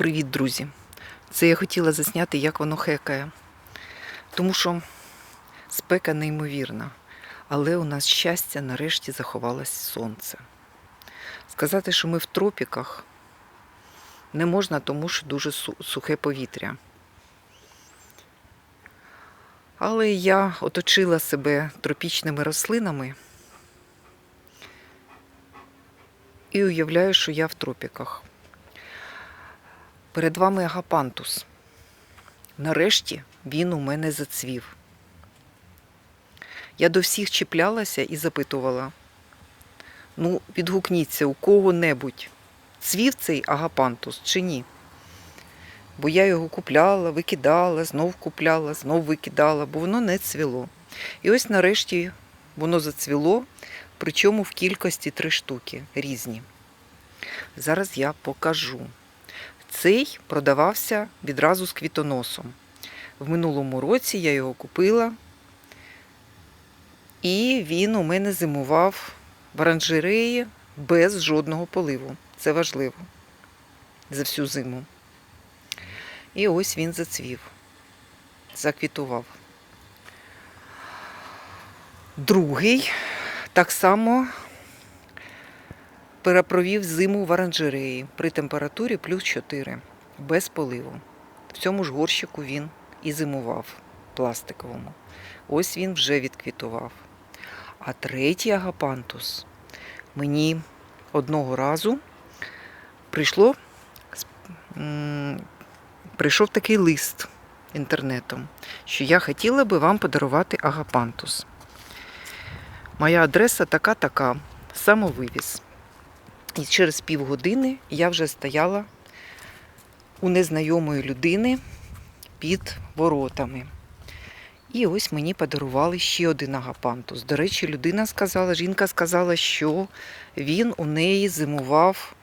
Привіт, друзі! Це я хотіла засняти, як воно хекає. Тому що спека неймовірна, але у нас щастя нарешті заховалось сонце. Сказати, що ми в тропіках не можна, тому що дуже сухе повітря. Але я оточила себе тропічними рослинами і уявляю, що я в тропіках. Перед вами агапантус. Нарешті він у мене зацвів. Я до всіх чіплялася і запитувала: ну, відгукніться у кого-небудь, цвів цей агапантус чи ні? Бо я його купляла, викидала, знов купляла, знов викидала, бо воно не цвіло. І ось нарешті воно зацвіло, причому в кількості три штуки різні. Зараз я покажу. Цей продавався відразу з квітоносом. В минулому році я його купила, і він у мене зимував в оранжереї без жодного поливу. Це важливо за всю зиму. І ось він зацвів, заквітував. Другий так само перепровів зиму в оранжереї при температурі плюс 4, без поливу. В цьому ж горщику він і зимував пластиковому. Ось він вже відквітував. А третій агапантус мені одного разу прийшло, прийшов такий лист інтернетом, що я хотіла би вам подарувати агапантус. Моя адреса така-така, самовивіз. І через півгодини я вже стояла у незнайомої людини під воротами. І ось мені подарували ще один агапантус. До речі, людина сказала, жінка сказала, що він у неї зимував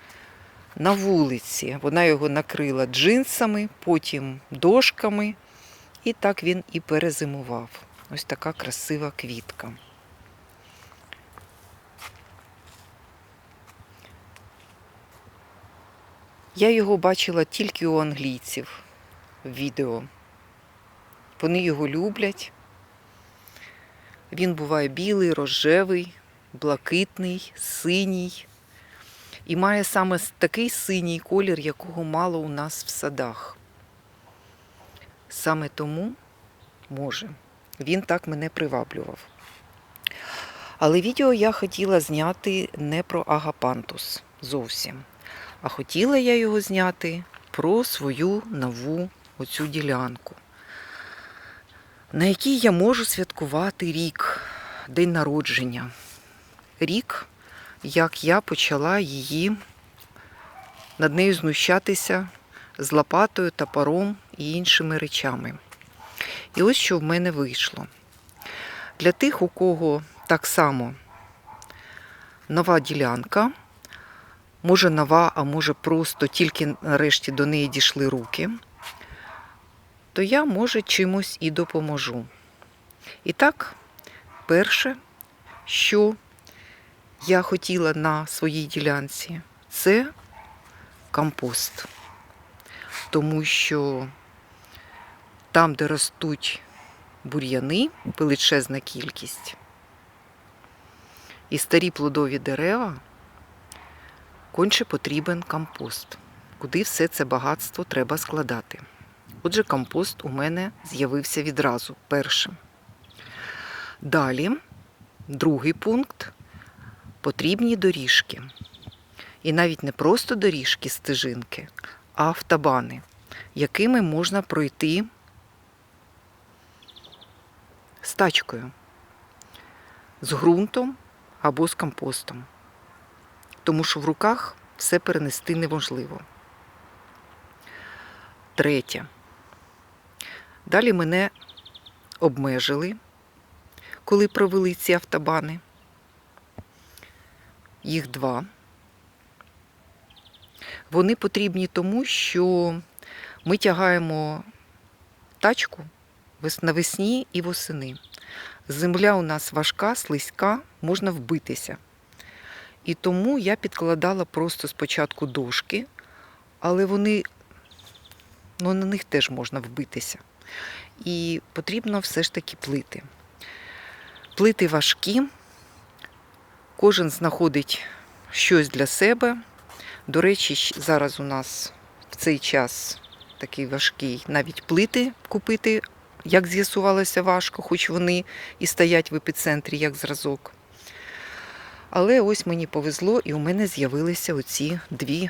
на вулиці. Вона його накрила джинсами, потім дошками, і так він і перезимував. Ось така красива квітка. Я його бачила тільки у англійців в відео. Вони його люблять. Він буває білий, рожевий, блакитний, синій. І має саме такий синій колір, якого мало у нас в садах. Саме тому, може, він так мене приваблював. Але відео я хотіла зняти не про агапантус зовсім. А хотіла я його зняти про свою нову оцю ділянку, на якій я можу святкувати рік, день народження. Рік, як я почала її над нею знущатися з лопатою, топором і іншими речами. І ось що в мене вийшло. Для тих, у кого так само нова ділянка, може нова, а може просто тільки нарешті до неї дійшли руки, то я, може, чимось і допоможу. І так, перше, що я хотіла на своїй ділянці, це компост. Тому що там, де ростуть бур'яни, величезна кількість, і старі плодові дерева, конче потрібен компост, куди все це багатство треба складати. Отже, компост у мене з'явився відразу першим. Далі, другий пункт потрібні доріжки. І навіть не просто доріжки стежинки, а автобани, якими можна пройти з тачкою, з ґрунтом або з компостом. Тому що в руках все перенести неможливо. Третє. Далі мене обмежили, коли провели ці автобани. Їх два. Вони потрібні тому, що ми тягаємо тачку навесні і восени. Земля у нас важка, слизька, можна вбитися. І тому я підкладала просто спочатку дошки, але вони але на них теж можна вбитися. І потрібно все ж таки плити. Плити важкі, кожен знаходить щось для себе. До речі, зараз у нас в цей час такий важкий навіть плити купити, як з'ясувалося, важко, хоч вони і стоять в епіцентрі як зразок. Але ось мені повезло, і у мене з'явилися оці дві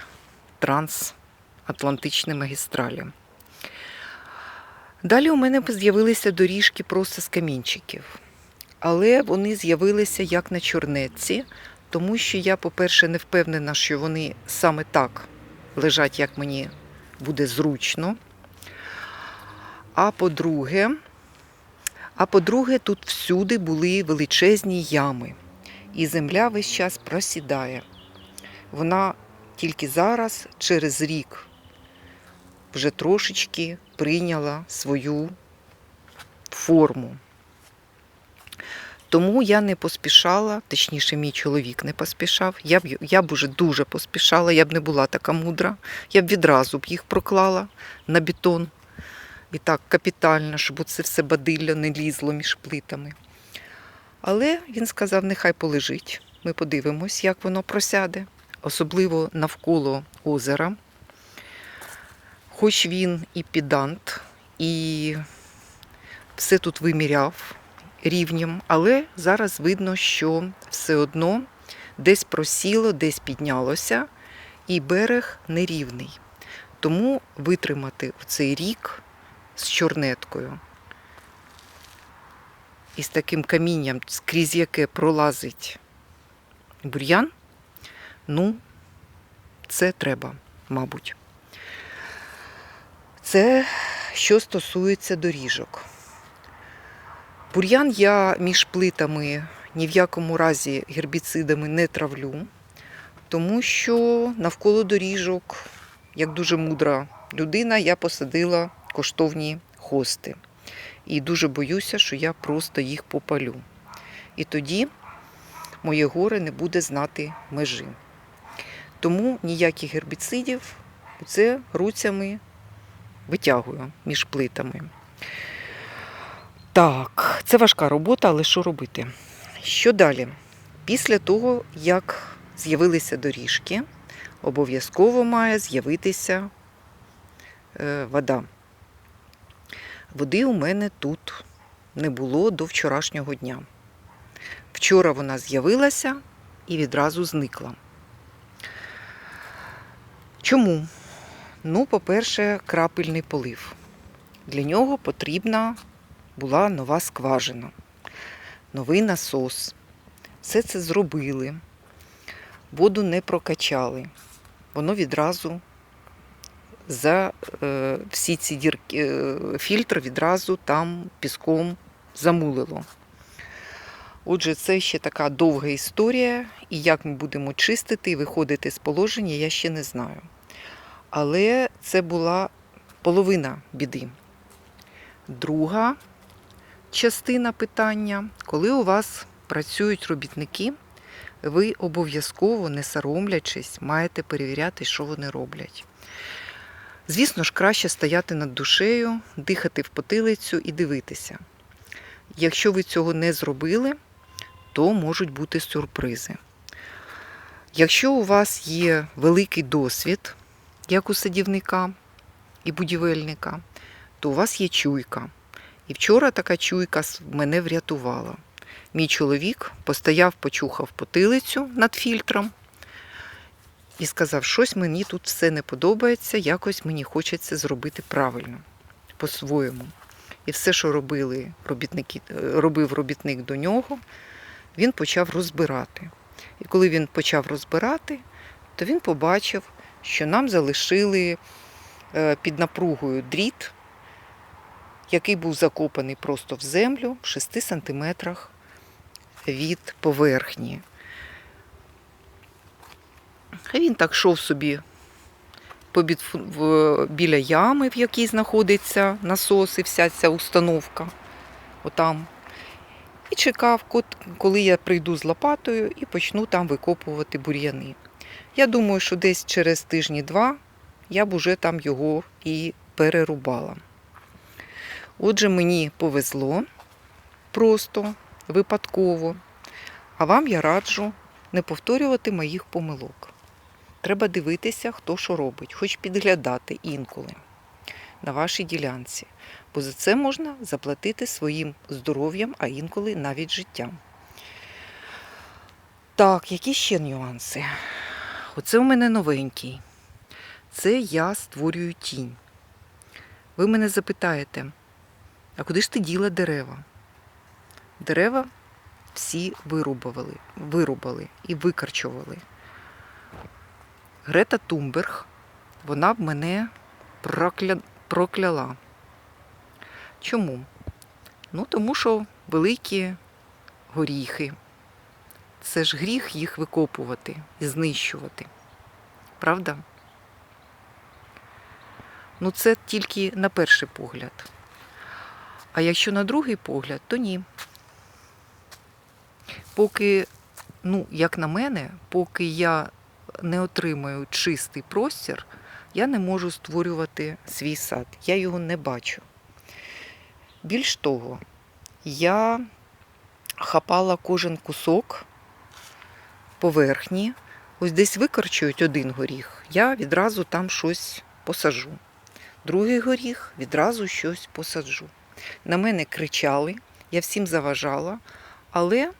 трансатлантичні магістралі. Далі у мене з'явилися доріжки просто з камінчиків. Але вони з'явилися як на чорнетці, тому що я, по-перше, не впевнена, що вони саме так лежать, як мені буде зручно. А по-друге, а по-друге, тут всюди були величезні ями, і земля весь час просідає. Вона тільки зараз, через рік, вже трошечки прийняла свою форму. Тому я не поспішала, точніше, мій чоловік не поспішав. Я б, я б уже дуже поспішала, я б не була така мудра. Я б відразу б їх проклала на бетон. І так капітально, щоб це все бадилля не лізло між плитами. Але він сказав, нехай полежить. Ми подивимось, як воно просяде, особливо навколо озера. Хоч він і підант, і все тут виміряв рівнем, але зараз видно, що все одно десь просіло, десь піднялося, і берег нерівний. Тому витримати цей рік з чорнеткою і з таким камінням, скрізь яке пролазить бур'ян, ну, це треба, мабуть. Це що стосується доріжок. Бур'ян я між плитами ні в якому разі гербіцидами не травлю, тому що навколо доріжок, як дуже мудра людина, я посадила коштовні хости. І дуже боюся, що я просто їх попалю. І тоді моє горе не буде знати межі. Тому ніяких гербіцидів це руцями витягую між плитами. Так, це важка робота, але що робити? Що далі? Після того, як з'явилися доріжки, обов'язково має з'явитися е, вода. Води у мене тут не було до вчорашнього дня. Вчора вона з'явилася і відразу зникла. Чому? Ну, по-перше, крапельний полив. Для нього потрібна була нова скважина, новий насос. Все це зробили. Воду не прокачали. Воно відразу за е, всі ці дірки, е, фільтр відразу там піском замулило. Отже, це ще така довга історія, і як ми будемо чистити і виходити з положення, я ще не знаю. Але це була половина біди. Друга частина питання, коли у вас працюють робітники, ви обов'язково, не соромлячись, маєте перевіряти, що вони роблять. Звісно ж, краще стояти над душею, дихати в потилицю і дивитися. Якщо ви цього не зробили, то можуть бути сюрпризи. Якщо у вас є великий досвід, як у садівника і будівельника, то у вас є чуйка. І вчора така чуйка мене врятувала. Мій чоловік постояв, почухав потилицю над фільтром і сказав, щось мені тут все не подобається, якось мені хочеться зробити правильно, по-своєму. І все, що робили робітники, е, робив робітник до нього, він почав розбирати. І коли він почав розбирати, то він побачив, що нам залишили е, під напругою дріт, який був закопаний просто в землю в 6 сантиметрах від поверхні. Він так йшов собі біля ями, в якій знаходиться насос і вся ця установка. Отам. І чекав, коли я прийду з лопатою і почну там викопувати бур'яни. Я думаю, що десь через тижні два я б уже там його і перерубала. Отже, мені повезло просто, випадково. А вам я раджу не повторювати моїх помилок. Треба дивитися, хто що робить, хоч підглядати інколи на вашій ділянці. Бо за це можна заплатити своїм здоров'ям, а інколи навіть життям. Так, які ще нюанси? Оце у мене новенький. Це я створюю тінь. Ви мене запитаєте, а куди ж ти діла дерева? Дерева всі вирубували, вирубали і викарчували. Грета Тумберг, вона б мене прокля... прокляла. Чому? Ну, тому що великі горіхи. Це ж гріх їх викопувати і знищувати. Правда? Ну, це тільки на перший погляд. А якщо на другий погляд, то ні. Поки, ну, як на мене, поки я не отримаю чистий простір, я не можу створювати свій сад. Я його не бачу. Більш того, я хапала кожен кусок поверхні, ось десь викорчують один горіх, я відразу там щось посаджу. Другий горіх відразу щось посаджу. На мене кричали, я всім заважала, але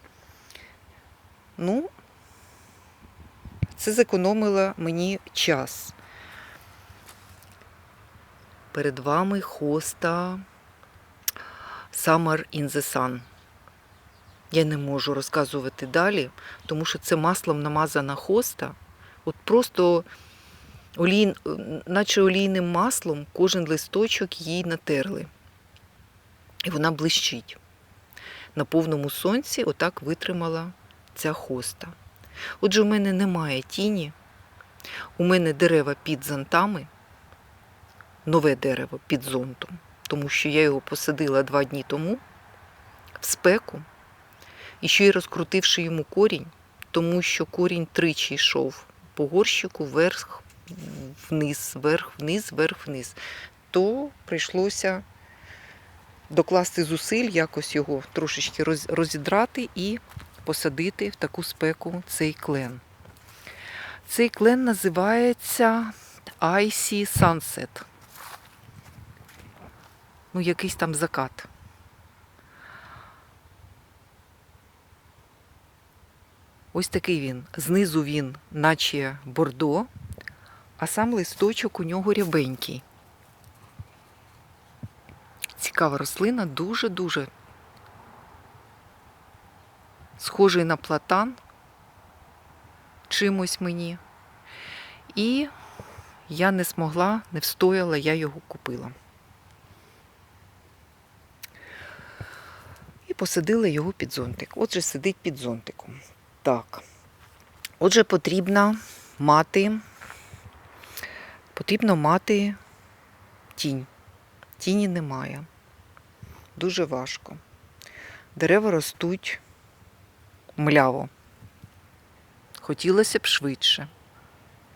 ну, це зекономило мені час. Перед вами хоста Summer in the Sun. Я не можу розказувати далі, тому що це маслом намазана хоста. От просто олій, наче олійним маслом кожен листочок їй натерли. І вона блищить. На повному сонці отак витримала ця хоста. Отже, у мене немає тіні, у мене дерева під зонтами, нове дерево під зонтом, тому що я його посадила два дні тому в спеку, і ще й розкрутивши йому корінь, тому що корінь тричі йшов по горщику вверх, вниз, вверх, вниз, вверх, вниз, то прийшлося докласти зусиль, якось його трошечки розідрати і посадити в таку спеку цей клен. Цей клен називається Icy Sunset. Ну, якийсь там закат. Ось такий він. Знизу він, наче бордо, а сам листочок у нього рябенький. Цікава рослина, дуже-дуже схожий на платан чимось мені. І я не змогла, не встояла, я його купила. І посадила його під зонтик. Отже, сидить під зонтиком. Так. Отже, потрібно мати, потрібно мати тінь. Тіні немає. Дуже важко. Дерева ростуть мляво. Хотілося б швидше.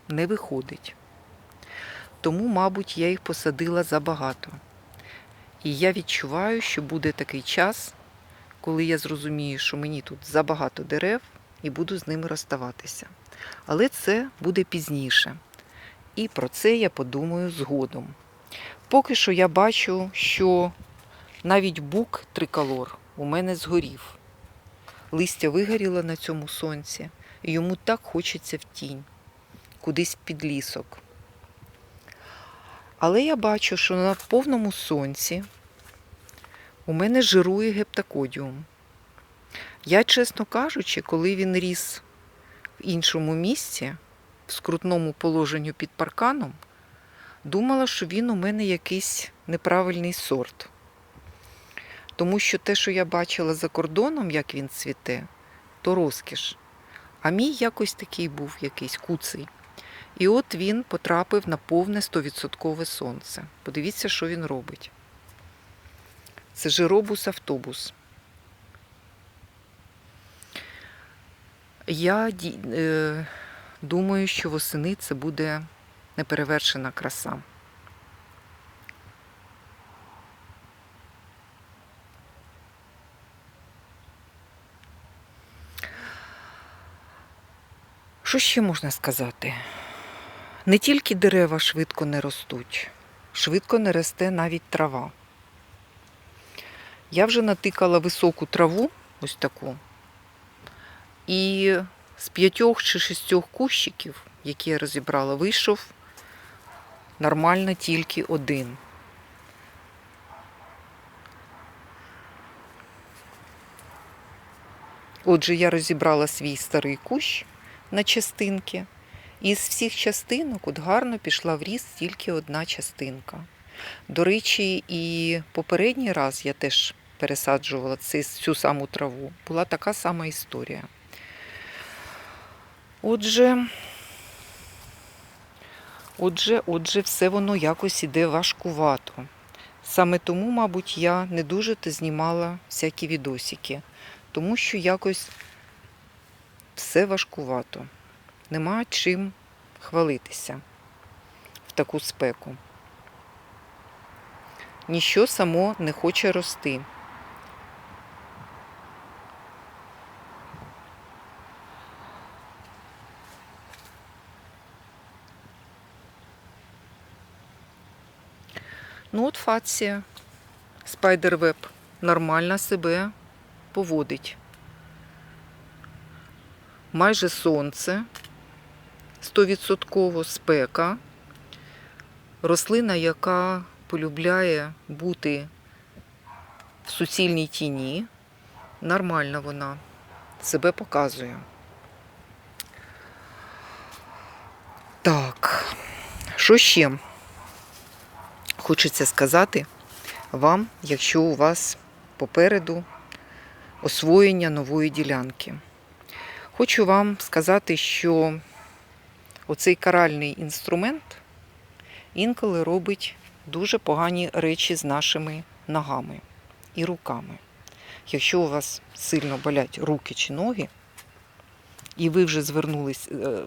Не виходить. Тому, мабуть, я їх посадила забагато. І я відчуваю, що буде такий час, коли я зрозумію, що мені тут забагато дерев і буду з ними розставатися. Але це буде пізніше. І про це я подумаю згодом. Поки що я бачу, що навіть бук триколор у мене згорів. Листя вигоріло на цьому сонці, і йому так хочеться в тінь, кудись під лісок. Але я бачу, що на повному сонці у мене жирує гептакодіум. Я, чесно кажучи, коли він ріс в іншому місці, в скрутному положенню під парканом, думала, що він у мене якийсь неправильний сорт. Тому що те, що я бачила за кордоном, як він цвіте, то розкіш. А мій якось такий був, якийсь куций. І от він потрапив на повне 100% сонце. Подивіться, що він робить. Це жиробус автобус. Я е, думаю, що восени це буде неперевершена краса. Що ще можна сказати? Не тільки дерева швидко не ростуть, швидко не росте навіть трава. Я вже натикала високу траву, ось таку, і з п'ятьох чи шістьох кущиків, які я розібрала, вийшов нормально тільки один. Отже, я розібрала свій старий кущ на частинки. І з всіх частинок от гарно пішла в ріст тільки одна частинка. До речі, і попередній раз я теж пересаджувала цю саму траву. Була така сама історія. Отже, отже, отже, все воно якось іде важкувато. Саме тому, мабуть, я не дуже то знімала всякі відосики, тому що якось все важкувато. Нема чим хвалитися в таку спеку. Ніщо само не хоче рости. Ну от фація. Спайдервеб нормально себе поводить. Майже сонце, 100% спека. Рослина, яка полюбляє бути в суцільній тіні, нормальна вона себе показує. Так, що ще хочеться сказати вам, якщо у вас попереду освоєння нової ділянки. Хочу вам сказати, що оцей каральний інструмент інколи робить дуже погані речі з нашими ногами і руками. Якщо у вас сильно болять руки чи ноги, і ви вже звернулись, е,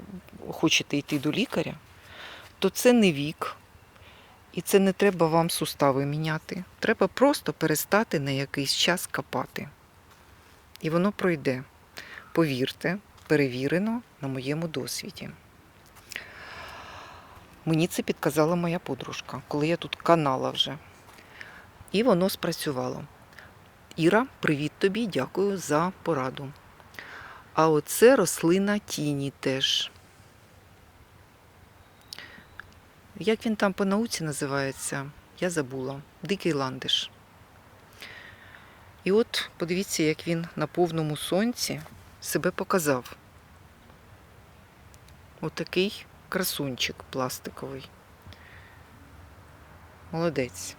хочете йти до лікаря, то це не вік, і це не треба вам сустави міняти. Треба просто перестати на якийсь час копати. І воно пройде. Повірте, перевірено на моєму досвіді. Мені це підказала моя подружка, коли я тут канала вже. І воно спрацювало. Іра, привіт тобі, дякую за пораду. А оце рослина тіні теж. Як він там по науці називається, я забула. Дикий ландиш. І от подивіться, як він на повному сонці себе показав. Отакий красунчик пластиковий. Молодець.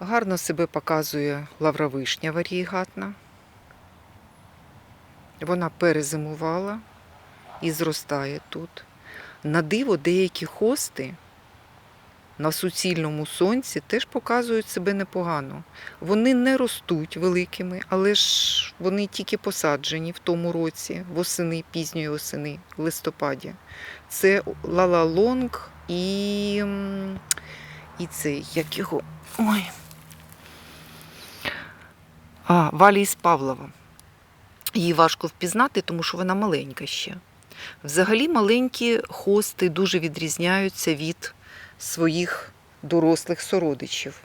Гарно себе показує лавровишня варієгатна. Вона перезимувала і зростає тут. На диво деякі хости на суцільному сонці теж показують себе непогано. Вони не ростуть великими, але ж вони тільки посаджені в тому році, восени, пізньої осени, листопаді. Це Лалалонг і, і цей, як його. Ой. А, Валіс Павлова. Її важко впізнати, тому що вона маленька ще. Взагалі маленькі хости дуже відрізняються від своїх дорослих сородичів.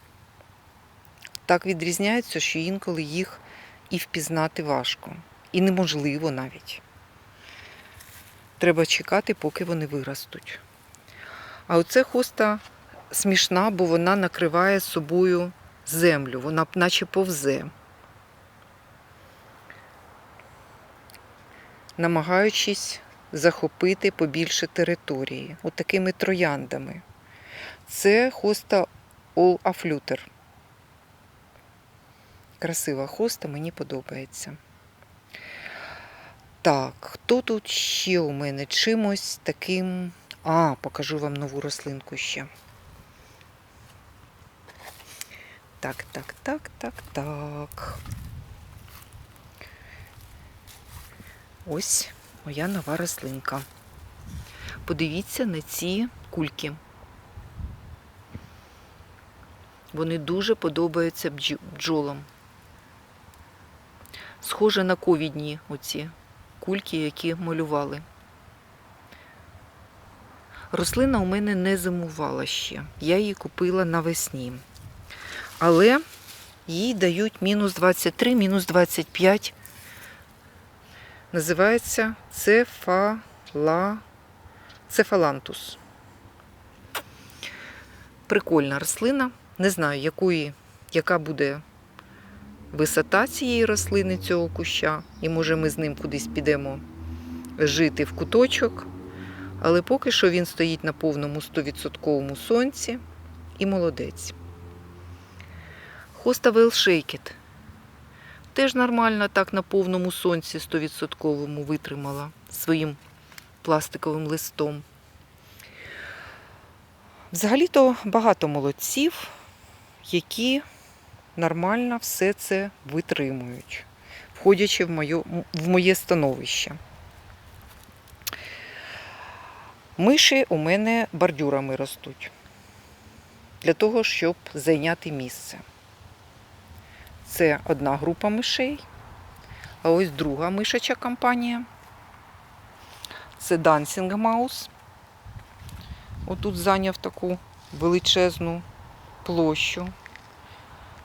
Так відрізняються, що інколи їх і впізнати важко. І неможливо навіть. Треба чекати, поки вони виростуть. А оце хоста смішна, бо вона накриває собою землю, вона наче повзе. Намагаючись захопити побільше території, отакими трояндами. Це хоста All Affluter. Красива хоста, мені подобається. Так, хто тут ще у мене чимось таким. А, покажу вам нову рослинку ще. Так, так, так, так, так. Ось моя нова рослинка. Подивіться на ці кульки. Вони дуже подобаються бджолам. Схоже на ковідні оці кульки, які малювали. Рослина у мене не зимувала ще. Я її купила навесні. Але їй дають мінус 23, мінус 25. Називається цефала... цефалантус. Прикольна рослина. Не знаю, якої, яка буде висота цієї рослини, цього куща. І може ми з ним кудись підемо жити в куточок. Але поки що він стоїть на повному 100% сонці і молодець. Хоста Велшейкет. Теж нормально так на повному сонці 100% витримала своїм пластиковим листом. Взагалі-то багато молодців, які нормально все це витримують, входячи в моє, в моє становище. Миші у мене бордюрами ростуть для того, щоб зайняти місце. Це одна група мишей, а ось друга мишача компанія. Це Dancing Mouse. Отут зайняв таку величезну площу.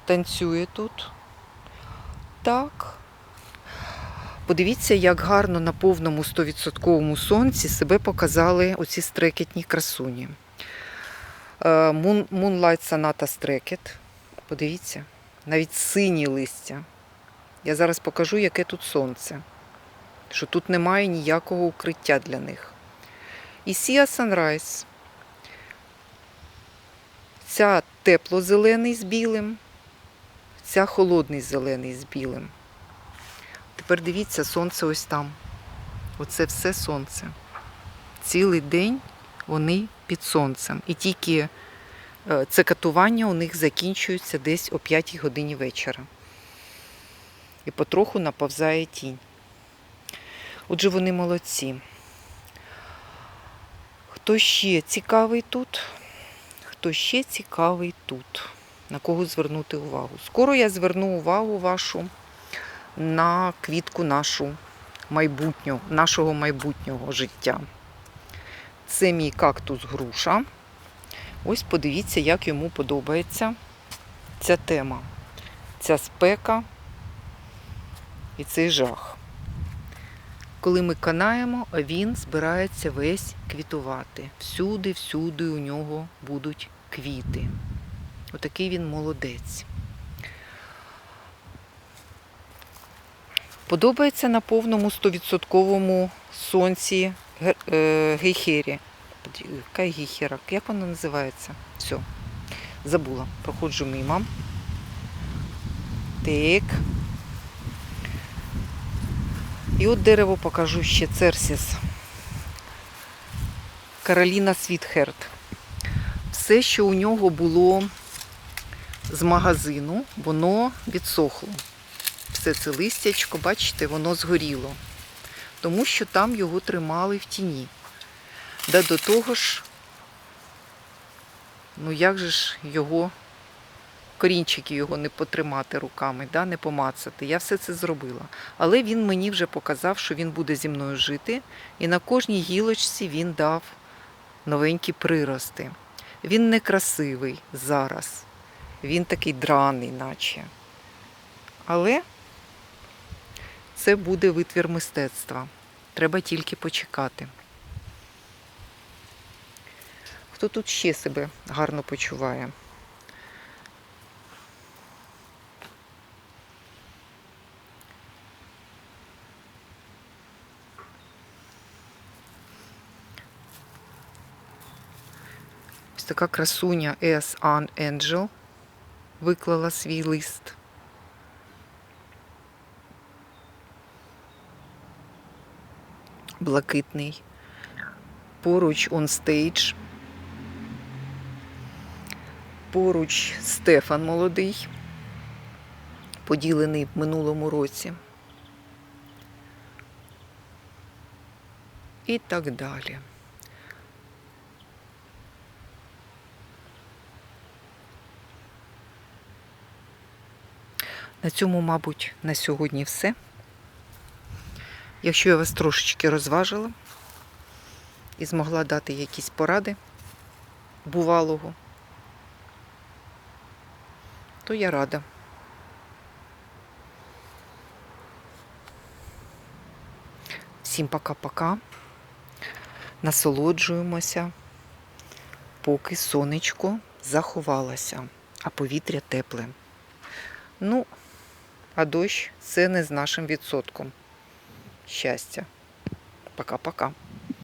Танцює тут. Так. Подивіться, як гарно на повному 100% сонці себе показали оці стрекетні красуні. Е, Moonlight Sonata Стрекет. Подивіться, навіть сині листя. Я зараз покажу, яке тут сонце. Що тут немає ніякого укриття для них. І Сія Sunrise. Ця тепло-зелений з білим, ця холодний зелений з білим. Тепер дивіться, сонце ось там. Оце все сонце. Цілий день вони під сонцем. І тільки е, це катування у них закінчується десь о 5 годині вечора. І потроху наповзає тінь. Отже, вони молодці. Хто ще цікавий тут? Хто ще цікавий тут? На кого звернути увагу? Скоро я зверну увагу вашу на квітку нашу майбутнього, нашого майбутнього життя. Це мій кактус груша. Ось подивіться, як йому подобається ця тема, ця спека і цей жах. Коли ми канаємо, він збирається весь квітувати. Всюди, всюди у нього будуть квіти. Отакий він молодець. Подобається на повному 100% сонці е, гейхері. Яка гейхера? Як вона називається? Все, забула. Проходжу мимо. Так. І от дерево покажу ще Церсіс. Кароліна Світхерт. Все, що у нього було з магазину, воно відсохло. Все це листячко, бачите, воно згоріло. Тому що там його тримали в тіні. Да до того ж, ну як же ж його, корінчики його не потримати руками, да, не помацати. Я все це зробила. Але він мені вже показав, що він буде зі мною жити, і на кожній гілочці він дав новенькі прирости. Він не красивий зараз. Він такий драний, наче. Але це буде витвір мистецтва. Треба тільки почекати. Хто тут ще себе гарно почуває? Така красуня S. Ann Angel виклала свій лист. Блакитний. Поруч stage. Поруч Стефан молодий, поділений в минулому році. І так далі. На цьому, мабуть, на сьогодні все. Якщо я вас трошечки розважила і змогла дати якісь поради бувалого, то я рада. Всім пока-пока. Насолоджуємося, поки сонечко заховалося, а повітря тепле. Ну, а дощ це не з нашим відсотком. Щастя. Пока-пока.